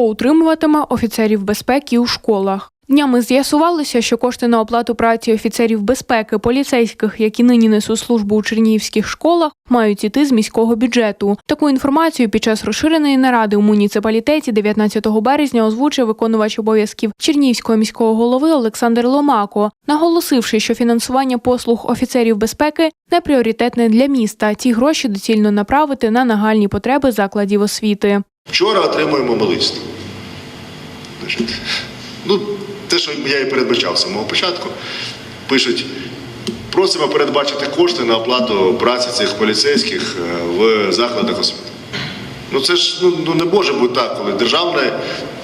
хто утримуватиме офіцерів безпеки у школах. Днями з'ясувалося, що кошти на оплату праці офіцерів безпеки, поліцейських, які нині несуть службу у чернігівських школах, мають іти з міського бюджету. Таку інформацію під час розширеної наради у муніципалітеті 19 березня озвучив виконувач обов'язків Чернігівського міського голови Олександр Ломако, наголосивши, що фінансування послуг офіцерів безпеки не пріоритетне для міста. Ті гроші доцільно направити на нагальні потреби закладів освіти. Вчора отримуємо ми лист. Ну, те, що я і передбачав з самого початку, пишуть. Просимо передбачити кошти на оплату праці цих поліцейських е, в закладах освіти. Ну це ж ну, ну, не може бути так, коли державний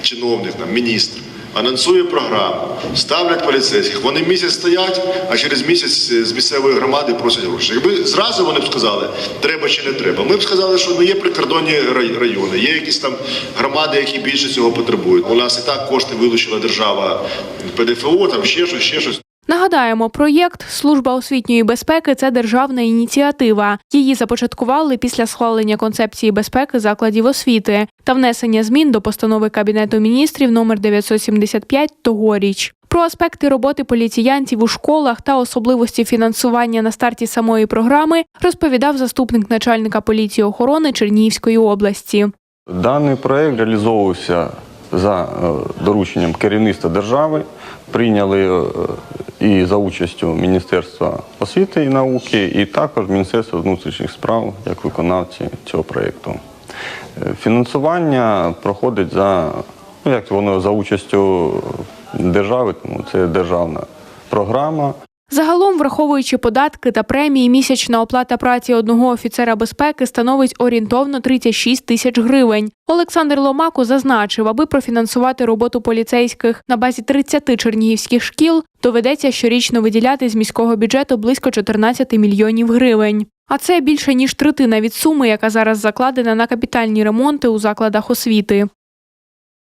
чиновник, там, міністр, анонсує програму, ставлять поліцейських, вони місяць стоять, а через місяць е, з місцевої громади просять гроші. Якби зразу вони б сказали, треба чи не треба. Ми б сказали, що ну, є прикордонні рай- райони, є якісь там громади, які більше цього потребують. У нас і так кошти вилучила держава ПДФО, там ще щось, ще щось. Нагадаємо, проєкт Служба освітньої безпеки це державна ініціатива. Її започаткували після схвалення концепції безпеки закладів освіти та внесення змін до постанови Кабінету міністрів номер 975 тогоріч. Про аспекти роботи поліціянтів у школах та особливості фінансування на старті самої програми розповідав заступник начальника поліції охорони Чернігівської області. Даний проект реалізовувався за е, дорученням керівництва держави. Прийняли е, і за участю Міністерства освіти і науки, і також Міністерства внутрішніх справ як виконавці цього проєкту. Е, Фінансування проходить за, ну як воно за участю держави, тому це державна програма. Загалом, враховуючи податки та премії, місячна оплата праці одного офіцера безпеки становить орієнтовно 36 тисяч гривень. Олександр Ломако зазначив, аби профінансувати роботу поліцейських на базі 30 чернігівських шкіл, доведеться щорічно виділяти з міського бюджету близько 14 мільйонів гривень. А це більше ніж третина від суми, яка зараз закладена на капітальні ремонти у закладах освіти.